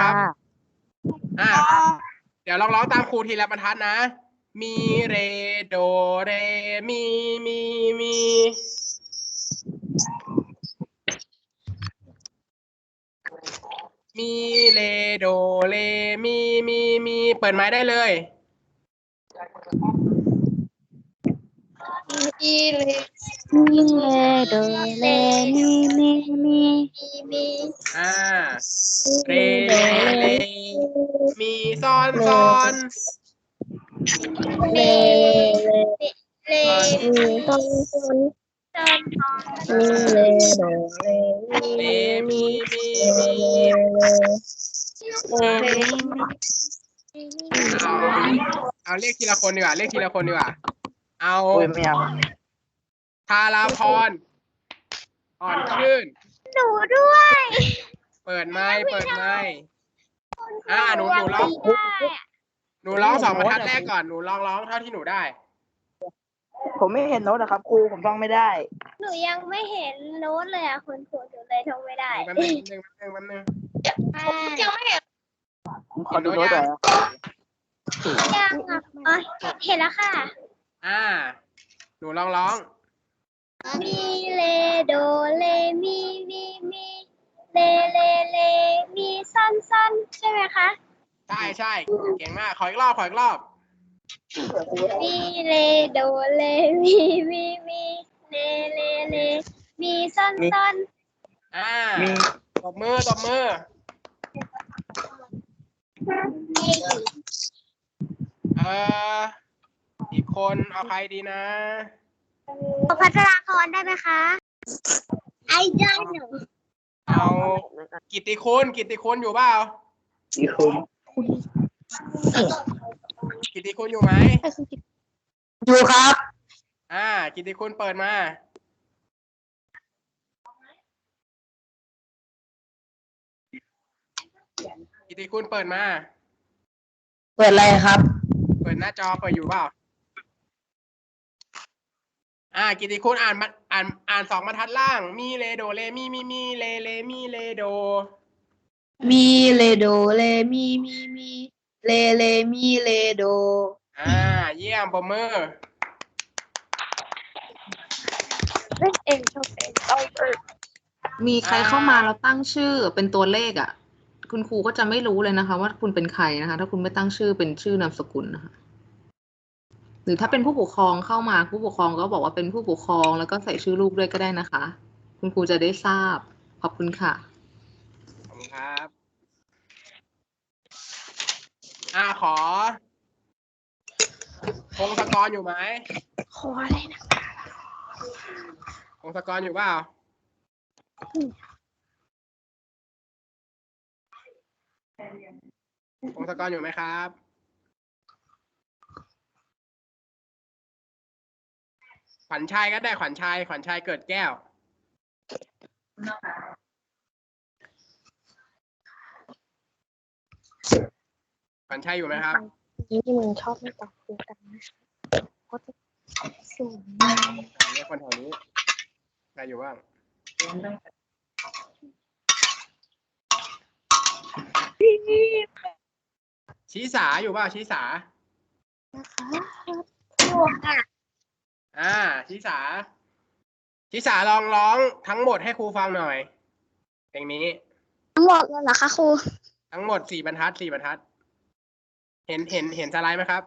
ครับ อ่า เดี๋ยวลองร้องตามครูทีละบรรทัดนะ มีเรโดเรมีมีมีมีเรโดเรมีมีมีเปิดไม้ได้เลย มีเลมีเลโดเลมีมีมีมีอ่าเรเรมีซ้อนซ้อนเลเลมีต้นต้นต้นมีเลโดเลเรมีมีมีเลมีเอาเอาเรียกทีละคนดีกว่าเรียกทีละคนดีกว่า เอาโอ้ยไม่เอาทาราพรอ่อนชื่น หนูด้วยเปิดไม้เปิดไม้ อ่าหนูหนูร้องได้หนูร้องสองบรรทัดแรกก่อนหนูลองร้องเท่าที่หนูได้ ผมไม่เห็นโน้ตนะครับครูผมท่องไม่ได้ หนูยังไม่เห็นโน้ตเลยอะคุณครูหนูเลยท่องไม่ได้แป๊บนึงแป๊บนึงแป๊บนึงแป๊บนึงยังไม่เห็นผมขอดูโน้ตหน่อยนะยังอะอ๋อเห็นแล้วค่ะ อ่า หนูลองร้อง มีเลโดเลมีมีมีเลเลเลมีสั้นสั้นใช่ไหมคะ ใช่ใช่เก่งมาก ขออีกรอบขออีกรอบ มีเลโดเลมีมีมีเลเลเลมีสั้นสั้นอ่ามีตบมือตบมือเอ่ออีก คนเอาใครดีนะพัชราพรได้ไหมคะ ไอ้ได้หนูเอากิตติคุณกิตติคุณอยู่เปล่ามีคุณกิตติคุณอยู่ไหมอยู่ครับ อ่า กิตติคุณเปิดมากิตติคุณเปิดมา เปิดอะไรครับ เปิดหน้าจอเปิดอยู่เปล่า อ่า กิตติคุณอ่านมาอ่านอ่านสองบรรทัดล่าง มีเลโดเลมีมีมีเลเลมีเลโด มีเลโดเลมีมีมีเลเลมีเลโด อ่า เยี่ยมปรบมือเล่นเองชอบเองเอาเออมีใครเข้ามาแล้วตั้งชื่อเป็นตัวเลขอะ คุณครูก็จะไม่รู้เลยนะคะ ว่าคุณเป็นใครนะคะ ถ้าคุณไม่ตั้งชื่อเป็นชื่อนามสกุลนะคะ หรือถ้าเป็นผู้ปกครองเข้ามาผู้ปกครองก็บอกว่าเป็นผู้ปกครอง แล้วก็ใส่ชื่อลูกด้วยก็ได้นะคะ คุณครูจะได้ทราบ ขอบคุณค่ะ ขอบคุณครับอ่าขอพงศกรอยู่ไหมขออะไรนะพงศกรอยู่เปล่าพงศกรอยู่ไหมครับ ขวัญชัยก็ได้ขวัญชัยขวัญชัยเกิดแก้ว ขวัญชัยอยู่ไหมครับ นี่มึงชอบไม่ตอบกูกันนะก็จะสูงเรียกคนแถวนี้ใครอยู่บ้าง ชี้สาอยู่เปล่าชี้สาตัวค่ะอ่าชิสาชิสาลองร้องทั้งหมดให้ครูฟังหน่อยเพลงนี้ ทั้งหมดเลยเหรอคะครู ทั้งหมดสี่บรรทัดสี่บรรทัด เห็นเห็นเห็นสไลด์ไหมครับ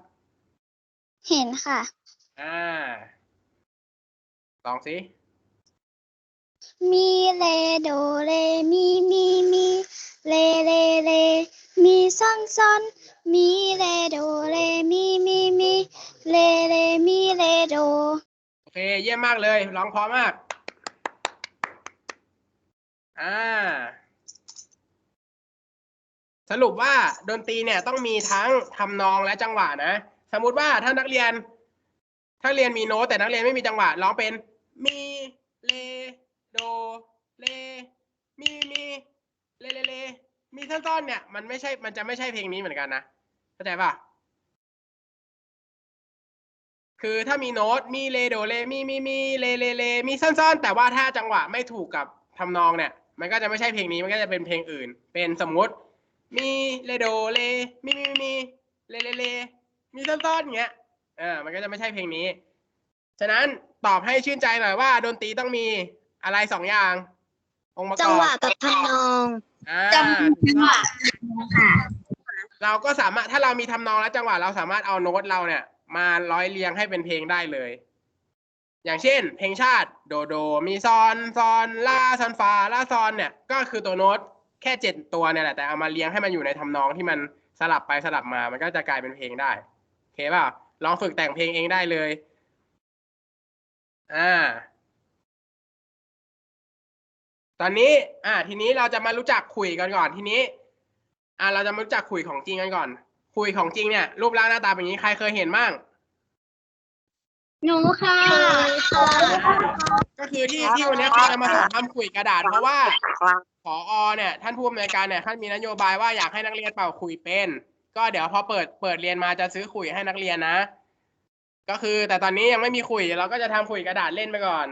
เห็นค่ะ อ่าลองสิมีเลโดเลมีมีมีเลเลเลมีซ่อนซ่อนมีเลโดเลมีมีมีเลเลมีเลโดโอ เคเยี่ยมมากเลยร้องพราะมมาก อ่า สรุปว่าดนตรีเนี่ยต้องมีทั้งทำนองและจังหวะนะ สมมุติว่าถ้านักเรียน ถ้าเรียนมีโน้ตแต่นักเรียนไม่มีจังหวะร้องเป็น มีเลโดเลมีมีเลเลเลมีท่อนๆเนี่ย มันไม่ใช่มันจะไม่ใช่เพลงนี้เหมือนกันนะเข้าใจป่ะ คือถ้ามีโน้ตมีเลโดเลมีมีมีเลเลเลมีสั้นๆ แต่ว่าถ้าจังหวะไม่ถูกกับทำนองเนี่ย มันก็จะไม่ใช่เพลงนี้มันก็จะเป็นเพลงอื่น เป็นสมมุติ มีเลโดเลมีมีมีเลเลเลมีซ่อนๆอย่างเงี้ยเออมันก็จะไม่ใช่เพลงนี้ ฉะนั้นตอบให้ชื่นใจหน่อยว่าดนตรีต้องมีอะไรสองอย่าง องค์ประกอบจังหวะกับทำนองอ่าจังหวะเราก็สามารถถ้าเรามีทำนองและจังหวะเราสามารถเอาโน้ตเราเนี่ย มาร้อยเรียงให้เป็นเพลงได้เลย อย่างเช่น เพลงชาติ โดโดมีซอนซอนลาซอนฟาลาซอนเนี่ย ก็คือตัวโน้ตแค่เจ็ดตัวเนี่ยแหละแต่เอามาเรียงให้มันอยู่ในทำนองที่มันสลับไปสลับมา มันก็จะกลายเป็นเพลงได้โอเคเปล่าลองฝึกแต่งเพลงเองได้เลย อ่า ตอนนี้ อ่า ทีนี้เราจะมารู้จักขุยกันก่อน ทีนี้ อ่า เราจะมารู้จักขุยของจริงกันก่อน ขุยของจริงเนี่ย รูปร่างหน้าตาเป็นอย่างนี้ใครเคยเห็นบ้าง หนูค่ะก็คือที่ที่วันนี้เขาจะมาสอนทำขุยกระดาษ เพราะว่าผอเนี่ย ท่านผู้อำนวยการเนี่ยท่านมีนโยบายว่าอยากให้นักเรียนเป่าขุยเป็น ก็เดี๋ยวพอเปิดเปิดเรียนมาจะซื้อขุยให้นักเรียนนะ ก็คือแต่ตอนนี้ยังไม่มีขุยเราก็จะทำขุยกระดาษเล่นไปก่อน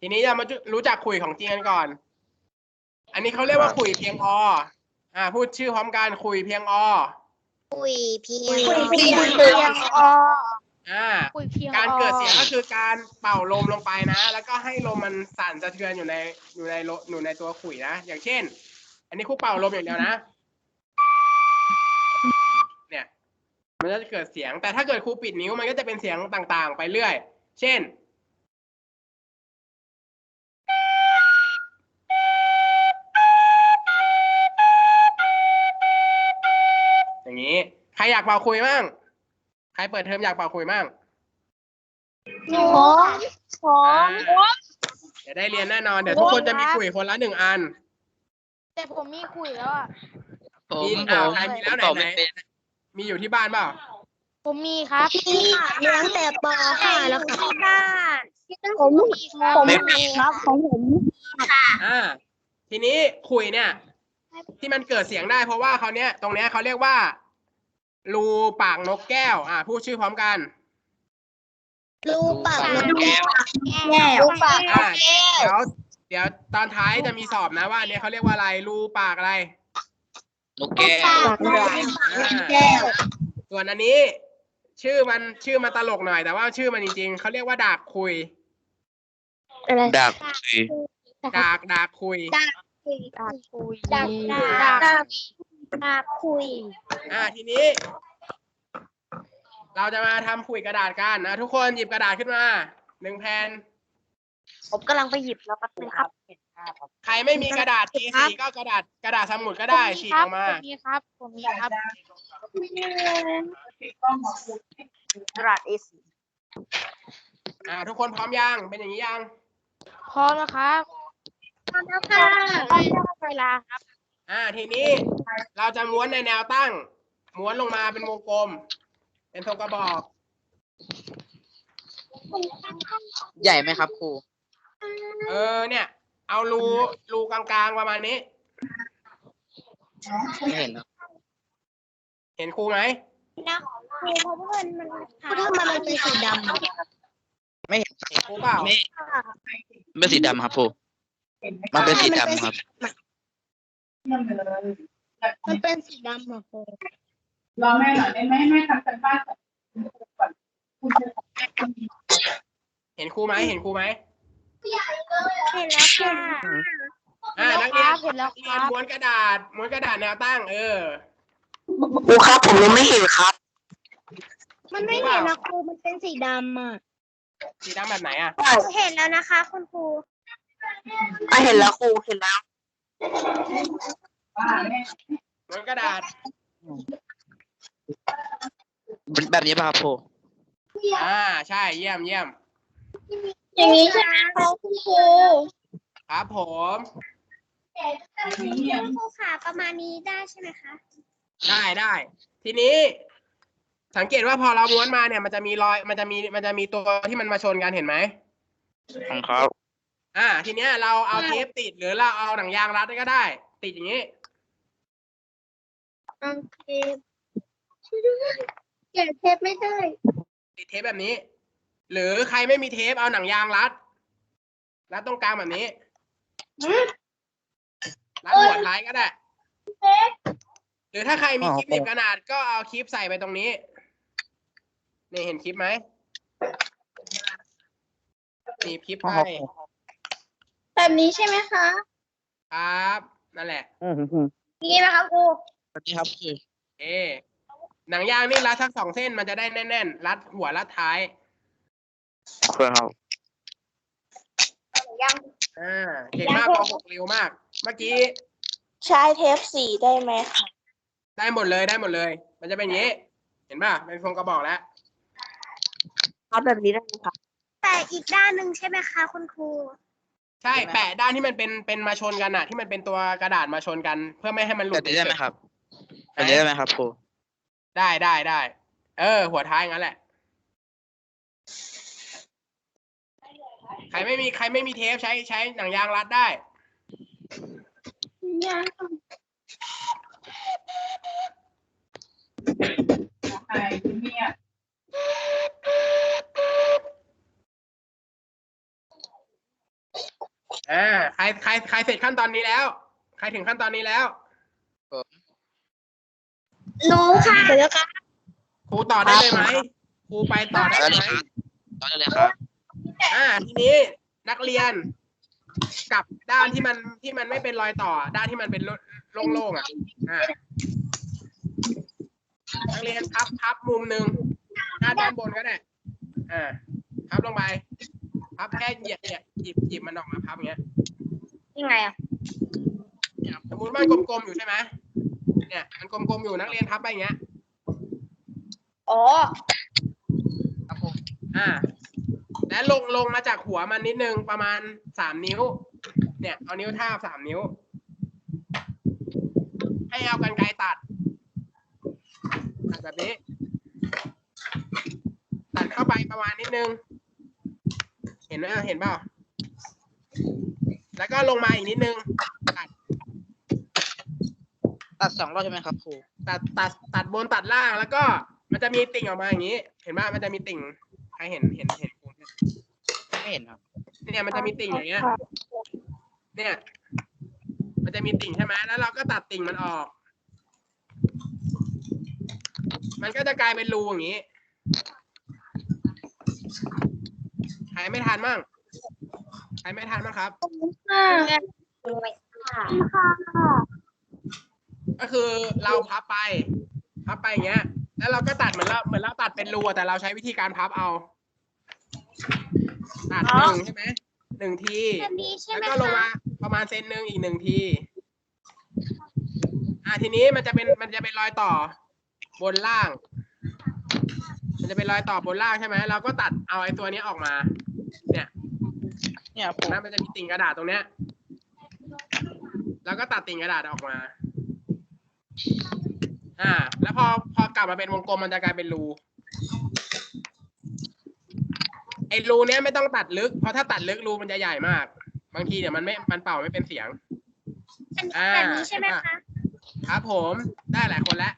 ทีนี้จะมารู้จักขุยของจริงกันก่อน อันนี้เขาเรียกว่าขุยเพียงออ่า พูดชื่อพร้อมกันขุยเพียงอ คุยเพียงคุยเพียงเพียงออ่า คุยเพียงการเกิดเสียงก็คือการเป่าลมลงไปนะ แล้วก็ให้ลมมันสั่นสะเทือนอยู่ในอยู่ในโลอยู่ในตัวขุยนะ อย่างเช่น อันนี้ครูเป่าลมอย่างเดียวนะ เนี่ย มันก็จะเกิดเสียง แต่ถ้าเกิดครูปิดนิ้วมันก็จะเป็นเสียงต่างๆ ไปเรื่อย เช่น รอยากเป่าคุยมั่งใครเปิดเทอมอยากเป่าคุยมั่งหนูผมเดี๋ยวได้เรียนแน่นอน เดี๋ยวทุกคนจะมีคุยคนละหนึ่งอัน แต่ผมมีคุยแล้วอะ ผมมีผอ่าวมใครมีแล้วไหนตอบไหน ไม่เป็นมีอยู่ที่บ้านเปล่า ผมมีครับมีค่ะเลี้ยงแต่ปอค่ะแล้วค่ะผมผมมีครับของผมอ่า ทีนี้คุยเนี่ย ที่มันเกิดเสียงได้เพราะว่าเขาเนี้ยตรงเนี้ยเขาเรียกว่า รูปากนกแก้ว อ่าพูดชื่อพร้อมกันรูปากนกแก้วรูปากนกแก้วเดี๋ยวเดี๋ยวตอนท้ายจะมีสอบนะว่าอันเนี้ยเขาเรียกว่าอะไรรูปากอะไรนกแก้วอ่าแก้วส่วนอันนี้ ชื่อมันชื่อมันตลกหน่อยแต่ว่าชื่อมันจริงๆเขาเรียกว่าดากคุยอะไรดักคุยดากดากคุยดักคุยดักคุยดักดั กดักคุย อ่าทีนี้ เราจะมาทำขุยกระดาษกันนะทุกคนหยิบกระดาษขึ้นมาหนึ่งแผ่นผมกำลังไปหยิบแล้วแป๊บนึงครับ ใครไม่มีกระดาษ A4 ก็กระดาษกระดาษสมุดก็ได้ฉีกออกมา ผมมีครับ ผมมีครับกระดาษ A4 อ่า ทุกคนพร้อมยังเป็นอย่างนี้ยัง พร้อมแล้วครับพร้อมแล้วค่ะเวลาครับ อ่าทีนี้เราจะม้วนในแนวตั้ง ม้วนลงมาเป็นวงกลม เป็นทรงกระบอก ใหญ่ไหมครับครูเออเนี่ย เอารูรูกลางๆประมาณนี้ ไม่เห็นครับเห็นครูไหมนะครูเพราะว่ามันมันทำไมมันเป็นสีดำอะไม่เห็นเห็นครูเปล่าไม่เป็นสีดำครับครูมันเป็นสีดำครับ มันเป็นสีดำเหรอครูรอแม่หน่อยได้ไหมแม่ทำกันบ้านก่อนคุณครูเห็นครูไหมเห็นครูไหมเห็นแล้วค่ะ อ่านักเรียนเห็นแล้วนักคเรียรันบม้วนกระดาษม้วนกระดาษแนวตั้ง เออ ครูครับผมยังไม่เห็นครับ มันไม่เห็นนะครูมันเป็นสีดำอะสีดำแบบไหนอะ เห็นแล้วนะคะ คุณครู อะเห็นแล้วครูเห็นแล้ว ว่าแม่ม้วนกระดาษ แบบนี้ป่ะครับครูอ่า ใช่ เยี่ยมเยี่ยม อย่างนี้ใช่ไหมคะคุณครูครับผม คุณครูขาประมาณนี้ได้ใช่ไหมคะ ได้ได้ ทีนี้ สังเกตว่าพอเราม้วนมาเนี่ย มันจะมีรอย มันจะมี มันจะมีตัวที่มันมาชนกันเห็นไหมของเขา อ่า ทีเนี้ยเราเอาเทปติดหรือเราเอาหนังยางรัดก็ได้ ติดอย่างนี้โอเคเก็บเทปไม่ได้ ติดเทปแบบนี้ หรือใครไม่มีเทปเอาหนังยางรัดรัดตรงกลางแบบนี้รัดหัวท้ายก็ได้หรือถ้าใครมีอ๋อคลิปหนีบกระดาษก็เอาคลิปใส่ไปตรงนี้ นี่เห็นคลิปไหมหนีบคลิปไปอ๋อ แบบนี้ใช่ไหมคะ ครับนั่นแหละอืมอืมนี่ไหมคะครูสวัสดีครับครูเอหนังยางนี่รัดสักสองเส้นมันจะได้แน่นๆ รัดหัวรัดท้ายโอเคครับยัง อ่าเก่งมากปหกเร็วมาก เมื่อกี้ใช้เทปสีได้ไหมคะได้หมดเลยได้หมดเลย มันจะเป็นอย่างนี้ เห็นป่ะเป็นพวงกระบอกแล้ว เอาแบบนี้ได้ไหมคะแต่อีกด้านหนึ่งใช่ไหมคะคุณครู ใช่แปะด้านที่มันเป็นเป็นมาชนกันอะที่มันเป็นตัวกระดาษมาชนกัน เพื่อไม่ให้มันหลุแบดบนี้ได้ไหมครับแบบนี้ได้ไหมครับครูได้ได้ได้เออ หัวท้ายงั้นแหละใครไม่มีใครไม่มีเทปใช้ใช้หนังยางรัดได้ใครเนี่ย อ่าใครใครใครเสร็จขั้นตอนนี้แล้ว ใครถึงขั้นตอนนี้แล้วหนูค่ะเดี๋ยวค่ะครูต่อได้เลยไหมครูไปต่อได้ได้เลเลยยไหมครับตอนนี้เลยครับอ่าทีนี้นักเรียนกับด้านที่มันที่มันไม่เป็นรอยต่อ ด้านที่มันเป็นโล่งๆอะอ่านักเรียนพับพับมุมหนึ่งด้านด้านบนก็ได้อ่าพับลงไป พับแค่เหยียดเนี่ยหยิบหยิบมันออกมาพับอย่างเงี้ยยังไงอะสมมติมันกลมๆอยู่ใช่ไหมเนี่ยมันกลมๆอยู่นักเรียนพับไปอย่างเงี้ยอ๋ออ่า และลงลงมาจากหัวมันนิดนึงประมาณสามนิ้ว เนี่ยเอานิ้วทาบสามนิ้ว ให้เอากันไกรตัดตัดแบบนี้ ตัดเข้าไปประมาณนิดนึงเห็นไหมเห็นเปล่า แล้วก็ลงมาอีกนิดนึง ตัด ตัดสองรอบใช่ไหมครับครูตัดตัดตัดบนตัดล่างแล้วก็มันจะมีติ่งออกมาอย่างนี้ เห็นป่ะมันจะมีติ่งใครเห็นเห็นเห็นกูไม่เห็นครับ เนี่ยมันจะมีติ่งอย่างเงี้ย เนี่ย มันจะมีติ่งใช่ไหมแล้วเราก็ตัดติ่งมันออก มันก็จะกลายเป็นรูอย่างนี้ รไม่ทันมั่งใครไม่ทันมั่งครับค่ะก็คือเราพับไป พับไปอย่างเงี้ย แล้วเราก็ตัดเหมือนเราเหมือนเราตัดเป็นรูอะแต่เราใช้วิธีการพับเอา ตัดหนึ่งใช่ไหมหนึ่งที แบบนี้ใช่แล้วไหมก็ลงคะ มาประมาณเซนหนึ่งอีกหนึ่งที อ่าทีนี้มันจะเป็นมันจะเป็นรอยต่อบนล่าง มันจะเป็นรอยต่อบนล่างใช่ไหมเราก็ตัดเอาไอ้ตัวนี้ออกมาเนี่ย เนี่ยครูนะมันจะมีติ่งกระดาษตรงเนี้ย แล้วก็ตัดติ่งกระดาษออกมา อ่า แล้วพอพอกลับมาเป็นวงกลมมันจะกลายเป็นรูไอ้รูเนี้ยไม่ต้องตัดลึก เพราะถ้าตัดลึกรูมันจะใหญ่มาก บางทีเนี่ยมันไม่มันเป่าไม่เป็นเสียงอ่าแบบนี้ใช่ไหมคะ ครับผมได้หลายคนแล้ว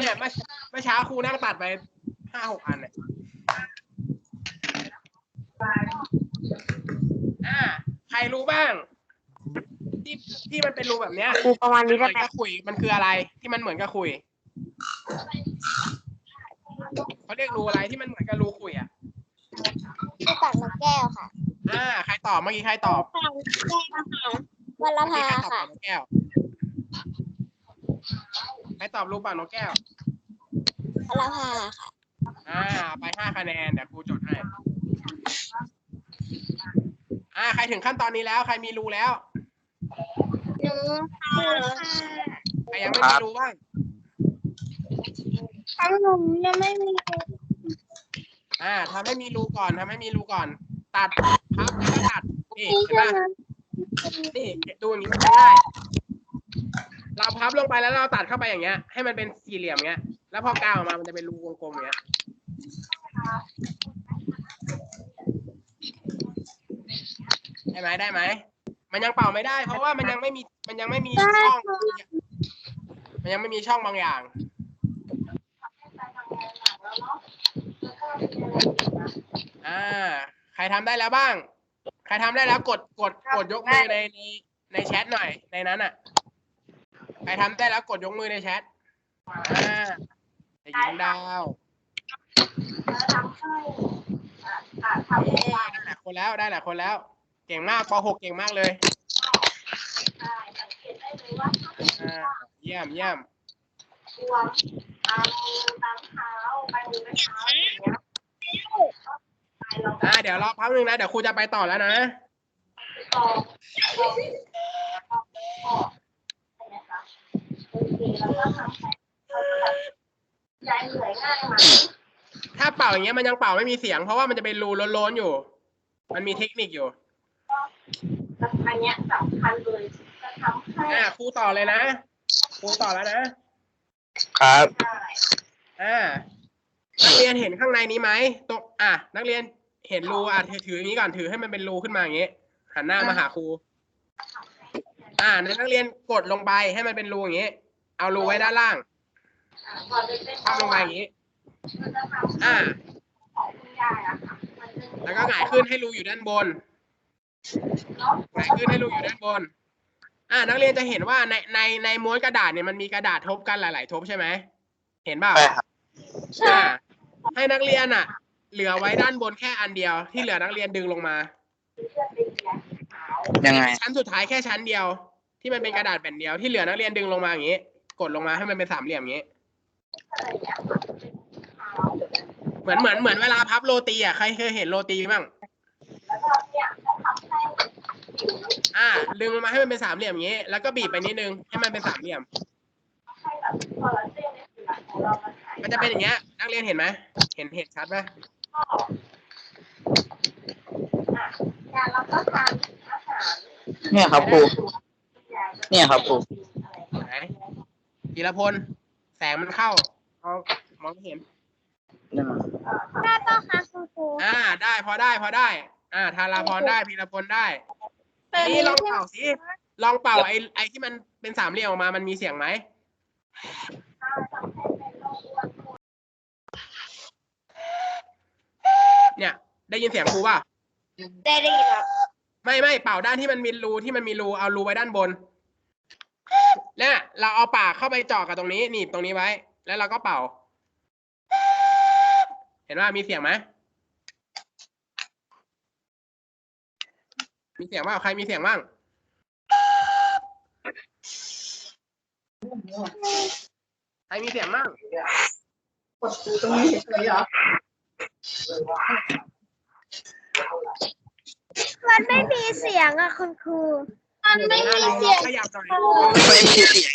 เนี่ยเมื่อเมื่อเช้าครูนั่งตัดไปห้าหกอันเนี่ย อ่า ใครรู้บ้าง ที่ที่มันเป็นรูแบบเนี้ยครูประมาณมันนี้เหได้มือนไหมกับขุย มันคืออะไร ที่มันเหมือนกับขุยเขาเรียกรูอะไรที่มันเหมือนกับรูขุยอะ คือตักนกแก้วค่ะอ่า ใครตอบเมื่อกี้ใครตอบตักนกแก้วค่ะวันละเมื่อพากี้ใครตอบค่ะปากนกแก้ว ใครตอบรูปปากนกแก้ว วันละพาค่ะ อ่า ไปห้าคะแนนเดี๋ยวครูจดให้อ่า ใครถึงขั้นตอนนี้แล้ว ใครมีรูแล้วหนูค่ะใครยังไม่มีรูบ้างทั้งหนูยังไม่มีอ่าทำให้มีรูก่อนทำให้มีรูก่อน ตัดพับแล้วก็ตัดนี่เห็นปะนี่ดูอย่างนี้มันง่ายเราพับลงไปแล้วเราตัดเข้าไปอย่างเงี้ย ให้มันเป็นสี่เหลี่ยมเงี้ย แล้วพอกาวออกมามันจะเป็นรูวงกลมอย่างเงี้ย ได้ไหมได้ไหม มันยังเป่าไม่ได้ เพราะว่ามันยังไม่มีมันยังไม่มีช่อง มันยังไม่มีช่องบางอย่าง อ่า ใครทำได้แล้วบ้าง ใครทำได้แล้วกดกดกดยกมือในในในแชทหน่อย ในนั้นอะ ใครทำได้แล้วกดยกมือในแชท อ่าเด็กหญิงดาวเย้ได้หลายคนแล้วได้หลายคนแล้ว เก่งมากป .6 เก่งมากเลยอ่าเยี่ยมเยี่ยมอ่าเดี๋ยวรอพักหนึ่งนะ เดี๋ยวครูจะไปต่อแล้วนะถ้าเป่าอย่างเงี้ยมันยังเป่าไม่มีเสียง เพราะว่ามันจะเป็นรูโล้นๆอยู่ มันมีเทคนิคอยู่ อันเนี้ยสำคัญเลยจะทำให้อ่าครูต่อเลยนะครูต่อแล้วนะครับอ่านักเรียนเห็นข้างในนี้ไหมตรงอะ นักเรียนเห็นรูอะถือถืออย่างนี้ก่อนถือให้มันเป็นรูขึ้นมาอย่างงี้หันหน้ามาหาครูอ่านักเรียนกดลงไปให้มันเป็นรูอย่างงี้ เอารูไว้ด้านล่างก่อนไปเป็นคว่ำลงไปอย่างงี้มันจะทำอ่าของคุณยายอะค่ะมันจะมีแล้วก็หงายขึ้นให้รูอยู่ด้านบน เนาะหงายขึ้นให้รูอยู่ด้านบน อ่า นักเรียนจะเห็นว่าในในในม้วนกระดาษเนี่ยมันมีกระดาษทบกันหลาย ๆ ทบใช่ไหม เห็นเปล่าใช่ครับอ่าให้นักเรียนอะ เหลือไว้ด้านบนแค่อันเดียว ที่เหลือนักเรียนดึงลงมา ยังไง ชั้นสุดท้ายแค่ชั้นเดียว ที่มันเป็นกระดาษแผ่นเดียวที่เหลือนักเรียนดึงลงมาอย่างนี้ กดลงมาให้มันเป็นสามเหลี่ยมอย่างนี้ เหมือนเหมือนเหมือนเวลาพับโรตีอะใครเคยเห็นโรตีบ้าง อ่าดึงลงมาให้มันเป็นสามเหลี่ยมอย่างนี้ แล้วก็บีบไปนิดนึงให้มันเป็นสามเหลี่ยมให้แบบคอลลาเจนในผิวหนังของเรามันหายมันจะเป็นอย่างเงี้ย นักเรียนเห็นไหมเห็นเห็นชัดไหมการรับประทานอาหารเนี่ยครับครูเนี่ยครับครูไหนธีรพลแสงมันเข้าเอามองไม่เห็นเนี่ยมาได้ป่ะคะคุณครูอ่า ได้พอได้พอได้ อ่าทาราพรได้พีรพลได้นี่ลองเป่าสิลองเป่าไอ้ไอ้ที่มันเป็นสามเหลี่ยมออกมามันมีเสียงไหมเนี่ย ได้ยินเสียงครูป่ะได้ได้ยินครับไม่ไม่เป่าด้านที่มันมีรูที่มันมีรูเอารูไว้ด้านบนเนี่ยเราเอาปากเข้าไปเจาะกับตรงนี้หนีบตรงนี้ไว้ แล้วเราก็เป่า เห็นว่ามีเสียงไหม มีเสียงบ้างใครมีเสียงบ้างใครมีเสียงบ้างกดดูตรงนี้เฉยๆเหรอมันไม่มีเสียงอะคุณครู มันไม่มีเสียงขยับหน่อยไม่มีเสียง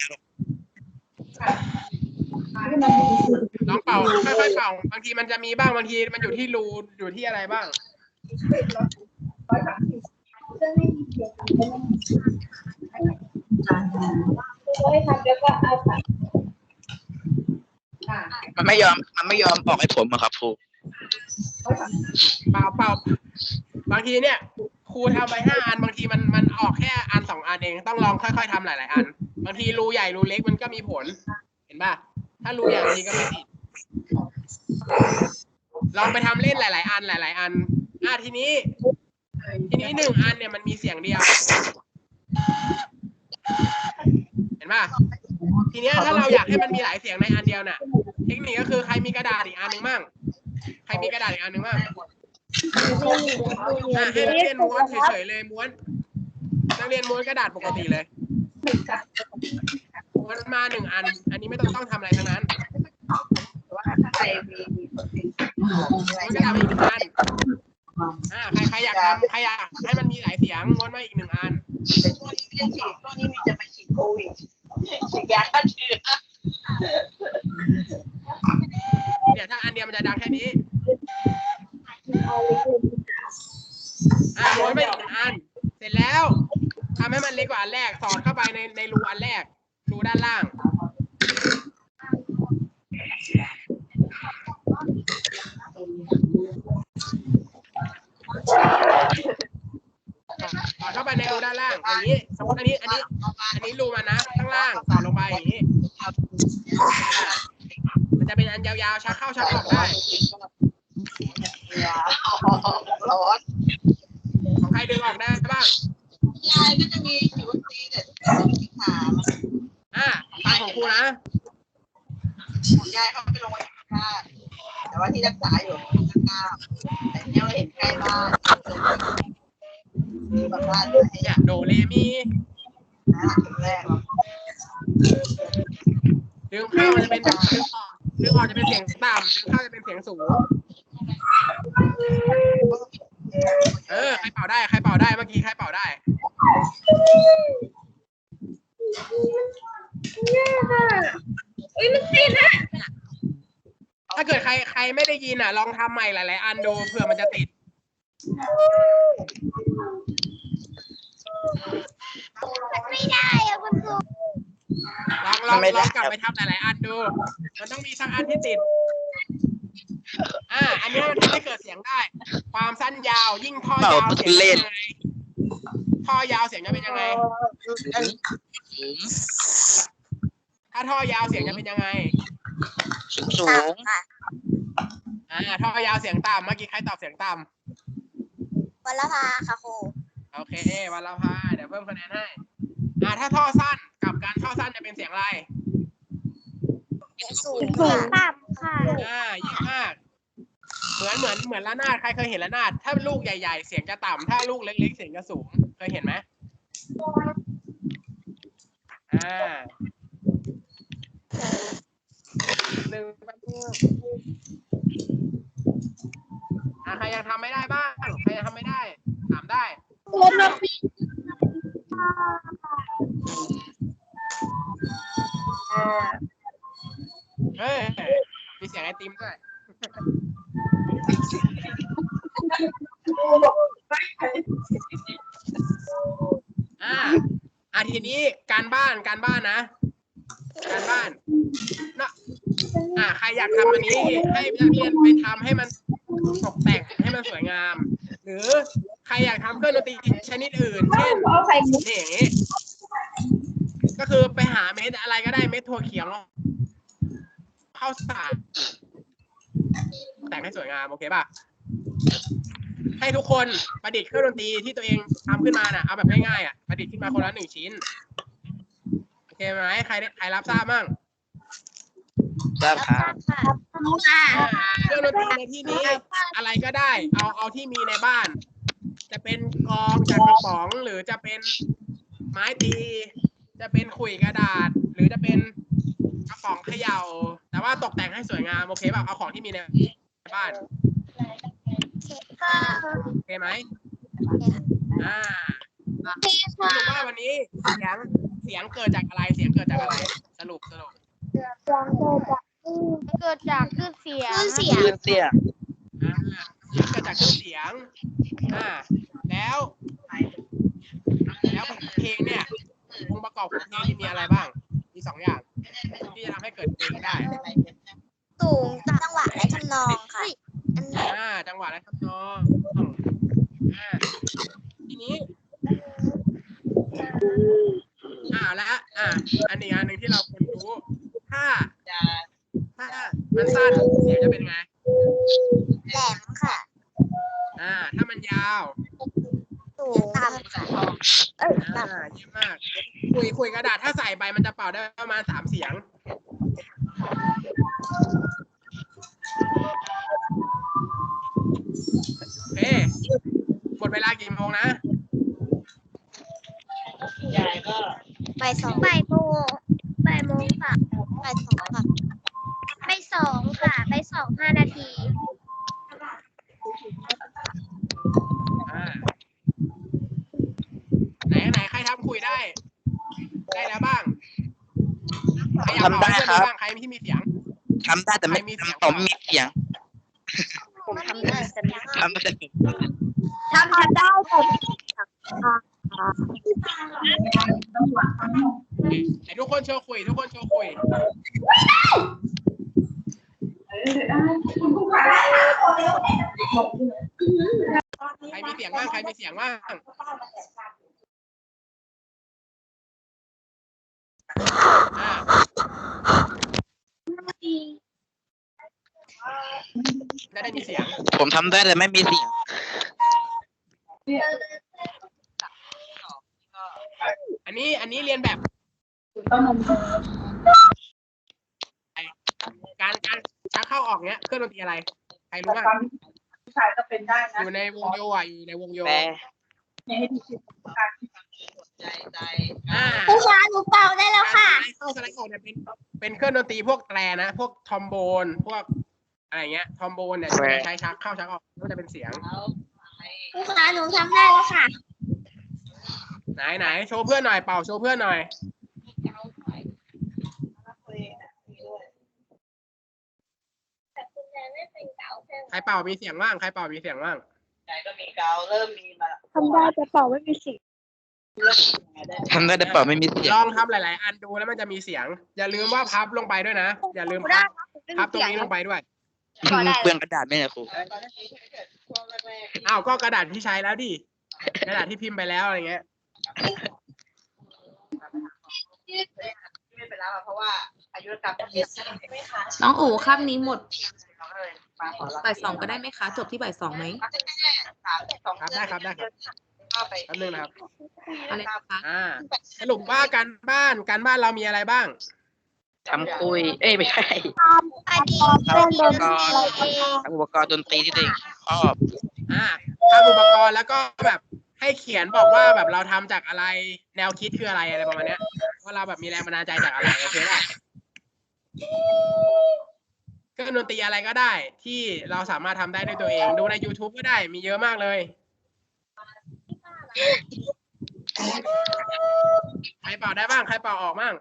ลองเป่าค่อยๆเป่าบางทีมันจะมีบ้างบางทีมันอยู่ที่รูอยู่ที่อะไรบ้าง มันไม่ยอมมันไม่ยอมบอกให้ผมอะครับครูเปล่าเปล่าบางทีเนี่ยครูทำไปห้าอันบางทีมันมันออกแค่อันสองอันเองต้องลองค่อยๆทำหลายๆอัน บางทีรูใหญ่รูเล็กมันก็มีผล เห็นป่ะถ้ารูใหญ่บางทีก็ไม่ติดลองไปทำเล่นหลาย ๆ อันหลาย ๆ อันอะทีนี้ ทีนี้หนึ่งอันเนี่ยมันมีเสียงเดียว เห็นป่ะทีเนี้ยถ้าเราอยากให้มันมีหลายเสียงในอันเดียวน่ะ เทคนิคก็คือใครมีกระดาษอีกอันหนึ่งมั่งใครมีกระดาษอีกอันหนึ่งมั่งอะให้นักเรียนม้วนเฉยๆเลยม้วนนักเรียนม้วนกระดาษปกติเลยม้วนมาหนึ่งอัน อันนี้ไม่ต้องต้องทำอะไรทั้งนั้นม้วนกระดาษมาอีกหนึ่งอัน อ่าใครใครอยากทำใครอยากให้มันมีหลายเสียงม้วนมาอีกหนึ่งอันเดี๋ยวถ้าอันเดียวมันจะดังแค่นี้อ่าม้วนไปอีกหนึ่งอัน เสร็จแล้วทำให้มันเล็กกว่าอันแรก สอดเข้าไปในในรูอันแรก รูด้านล่าง เข้าไปในรูด้านล่างอย่างนี้ สมมติอันนี้อันนี้ อันนี้รูมานะ ข้างล่างต่อลงไปอย่างนี้มันจะเป็นอันยาวๆชักเข้าชักออกได้ร้อนของใครดึงออกได้บ้างยายก็จะมีผิวตีเด็ดสีขาวอะตายของครูนะยายเขาไปลงไว้ แต่ว่าที่รักษาอยู่ข้าวแต่เนี่ยเราเห็นใกล้บ้านมีบางบ้านด้วยเนี่ยโดเรมีนะถึงแรกดึงเข้ามันจะเป็นดึงออกดึงออกจะเป็นเสียงต่ำดึงเข้าจะเป็นเสียงสูง เออ ใครเป่าได้ ใครเป่าได้ เมื่อกี้ใครเป่าได้ ถ้าเกิดใคร ใครไม่ได้ยินอะ ลองทำใหม่หลาย ๆ อันดูเผื่อมันจะติดไม่ได้อะคุณครูลองลองลองกลับ ไปทำหลาย ๆ อันดู มันต้องมีสักอันที่ติด อ่า อันนี้มันทำให้เกิดเสียงได้ ความสั้นยาว ยิ่งท่อยาวเสียงจะเป็นยังไงท่อยาวเสียงจะเป็นยังไงถ้าท่อยาวเสียงจะเป็นยังไง สูงสูง อ่าท่อยาวเสียงต่ำเมื่อกี้ใครตอบเสียงต่วันละพาค่ะครูำโอเควันละพาเดี๋ยวเพิ่มคะแนนให้อ่าถ้าท่อสั้นกับการท่อสั้นจะเป็นเสียงอะไรสูงค่ะต่ำค่ะอ่ายิ่งมากเหมือนเหมือนเหมือนระนาดใครเคยเห็นระนาดถ้าลูกใหญ่ ๆ เสียงจะต่ำถ้าลูกเล็ก ๆ เสียงจะสูงเคยเห็นไหมอ่าหนึ่งแป๊บนึง อ่าใครยังทำไม่ได้บ้างใครยังทำไม่ได้ถามได้เฮ้ยมีเสียงไอติมด้วยอ่าอาทีนี้การบ้านการบ้านนะ การบ้านเนาะ อ่าใครอยากทำอันนี้ให้นักเรียนไปทำให้มันตกแต่งให้มันสวยงาม หรือใครอยากทำเครื่องดนตรีชนิดอื่น เช่นเนี่อย่างงี้ก็คือไปหาเม็ดอะไรก็ได้เม็ดถั่วเขียวเข้าสารแต่งให้สวยงามโอเคป่ะให้ทุกคนประดิษฐ์เครื่องดนตรีที่ตัวเองทำขึ้นมาน่ะเอาแบบง่ายๆอะประดิษฐ์ขึ้นมาคนละหนึ่งชิ้นโอเคไหมใครใครรับทราบบ้าง ทราบครับค่ะอ่าเครื่องดนตรีในที่นี้อะไรก็ได้ เอาเอาที่มีในบ้าน จะเป็นกลองจากกระป๋องหรือจะเป็นไม้ตี จะเป็นขุยกระดาษ หรือจะเป็นกระป๋องเขย่า แต่ว่าตกแต่งให้สวยงามโอเคป่ะเอาของที่มีในบ้านค่ะโอเคไหมอ่าสรุปว่าวันนี้เสียงเสียงเกิดจากอะไรเสียงเกิดจากอะไร สรุปสรุปเกิดจาก คลื่นเสียงคลื่นเสียง คลื่นเสียงอ่าเสียงเกิดจากเครื่องเสียงอ่าแล้ว แล้วเพลงเนี่ยองค์ประกอบของเพลงที่มีอะไรบ้าง มีสองอย่าง ที่จะทำให้เกิดเพลงได้ สูงจังหวะและทำนองค่ะอันนี้อ่า จังหวะและทำนองอ่าทีนี้ อ่าและอ่า อันนี้อันหนึ่งที่เราควรรู้ ถ้า ถ้ามันสั้นเสียงจะเป็นไง แหลมค่ะอ่า ถ้ามันยาวสูงต่ำค่ะเอ้ยอ่าต่ำเยี่ยมมาก คุยคุยกระดาษถ้าใส่ไปมันจะเป่าได้ประมาณสามเสียง โอเคหมดเวลากี่โมงนะบ่ายสองบ่ายโมงบ่ายโมงค่ะบ่ายสองค่ะบ่ายสองค่ะบ่าย สองห้านาทีอ่าไหนไหนใครทำคุยได้ ได้แล้วบ้างใครอยากทำได้เป่าให้ครับ เพื่อนบ้างใครที่มีเสียง ทำได้แต่ไม่ใครมีเสียงผมมีเสียงผมทำได้แต่ไม่ทำได้แต่ทำได้แต่ไหนทุกคนโชว์คุย ทุกคนโชว์คุยคุ ณครูขาได้ค่ะใครมีเสียงบ้างใครมีเสียงบ้างได้ได้มีเสียง ผมทำได้แต่ไม่มีเสียง อันนี้อันนี้เรียนแบบ การการ ชักเข้าออกเนี้ยเครื่องดนตรีอะไรรรู้แต่บ้างตอนนี้ผู้ชายก็เป็นได้อนะยู่ในวงโยอะอยู่ในวงโยแปลเนี่ยให้ดูสิการใจใจอ่าครูคะหนูเป่าได้แล้วค่ะ การสไลด์เข้าสไลด์ออกเนี่ยเป็นเป็นเครื่องดนตรีพวกแตรนะ พวกทอมโบน พวกอะไรเงี้ย ทอมโบนเนี่ยจะใช้ชักเข้าชักออกก็จะเป็นเสียง แล้วไปครูคะหนูทำได้แล้วค่ะ ไหนไหนโชว์เพื่อนหน่อยเป่าโชว์เพื่อนหน่อย เก้าไปแล้วคุยนะมีด้วย ใครเป่ามีเสียงบ้าง ใครเป่ามีเสียงบ้างใจก็มีเกาเริ่มมีมาทำได้แต่เป่าไม่มีเสียงเริ่มมีได้ทำได้แต่เปล่าไม่มีเสียง ลองทำหลาย ๆ อันดูแล้วมันจะมีเสียง อย่าลืมว่าพับลงไปด้วยนะ อย่าลืมพับพับตรงนี้ลงไปด้วย เปลืองกระดาษไหมเนี่ยครูตอนนี้ถ้าเกิดช่วงแรกๆที่อ้าว ก็กระดาษที่ใช้แล้วดิ กระดาษที่พิมพ์ไปแล้วอะไรเงี้ยไม่เป็นแล้วอะเพราะว่าอายุรกรรมมันเยอะไม่ค่ะน้องอู๋คาบนี้หมด เราก็เลยมาขอรับบ่ายสองก็ได้ไหมคะ จบที่บ่ายสองไหมสามสองครับได้ครับได้ครับก็ไปแป๊บนึงนะครับ อะไรนะคะอ่า สรุปว่าการบ้านการบ้านเรามีอะไรบ้าง ทำคุย เอ้ยไม่ใช่อดีตเพื่อนโดนทำอุปกรณ์ดนตรีที่ตัวเองชอบอ่าทำอุปกรณ์แล้วก็แบบให้เขียนบอกว่าแบบเราทำจากอะไร แนวคิดคืออะไรอะไรประมาณเนี้ยว่าเราแบบมีแรงบันดาลใจจากอะไรโอเคป่ะ เครื่องดนตรีอะไรก็ได้ ที่เราสามารถทำได้ด้วยตัวเอง ดูใน YouTube ก็ได้มีเยอะมากเลยใครเป่าได้บ้างใครเป่าออกบ้าง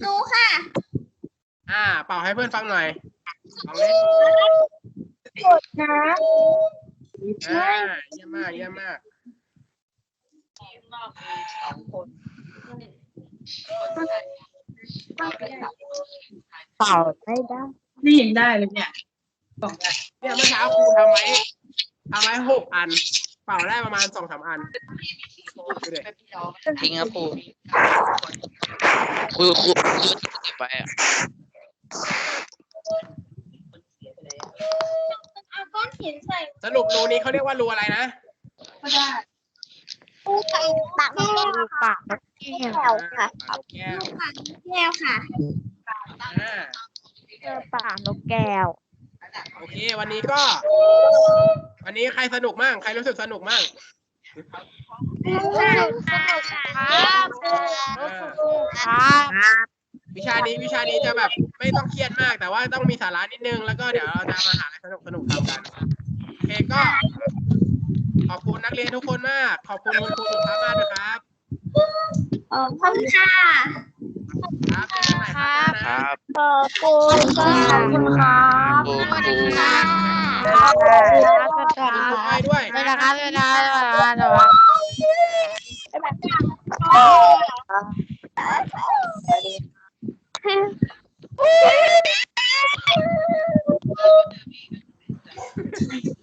หนูค่ะ อ่า เป่าให้เพื่อนฟังหน่อยลองเล่นนะอ่าเยี่ยมมากเยี่ยมมากสองคนเป่าได้ได้ นี่ยังได้เลยเนี่ยบอกได้เนี่ยเมื่อเช้าครูทำไว้ทำไว้หกอัน เป่าได้ประมาณสองสามอันดูดิเป็นพี่น้องทิ้งครับครูครูครูครูเก็บไว้อะเอาก้อนหินใส่สรุปรูนี้เขาเรียกว่ารูอะไรนะก็ได้ตู้ปากปากปากแก้วค่ะอ่าแก้วปากแก้วค่ะอ่าเจอปาก นกแก้ว โอเค วันนี้ก็ วันนี้ใครสนุกมั่งใครรู้สึกสนุกมั่งสนุกครับครับ วิชานี้วิชานี้จะแบบไม่ต้องเครียดมาก แต่ว่าต้องมีสาระนิดนึง แล้วก็เดี๋ยวเราจะมาหาอะไรสนุกสนุกทำกันโอเคก็ ขอบคุณนักเรียนทุกคนมาก ขอบคุณคุณครูสุภาพมากนะครับ ขอบคุณค่ะ ครับเจอกันใหม่ครั้งหน้าคนะรับขอบคุณค่ะขอบคุณครับครูครูขอบคุณไปด้วยไม่นะครับไม่นะครับไม่นะครับ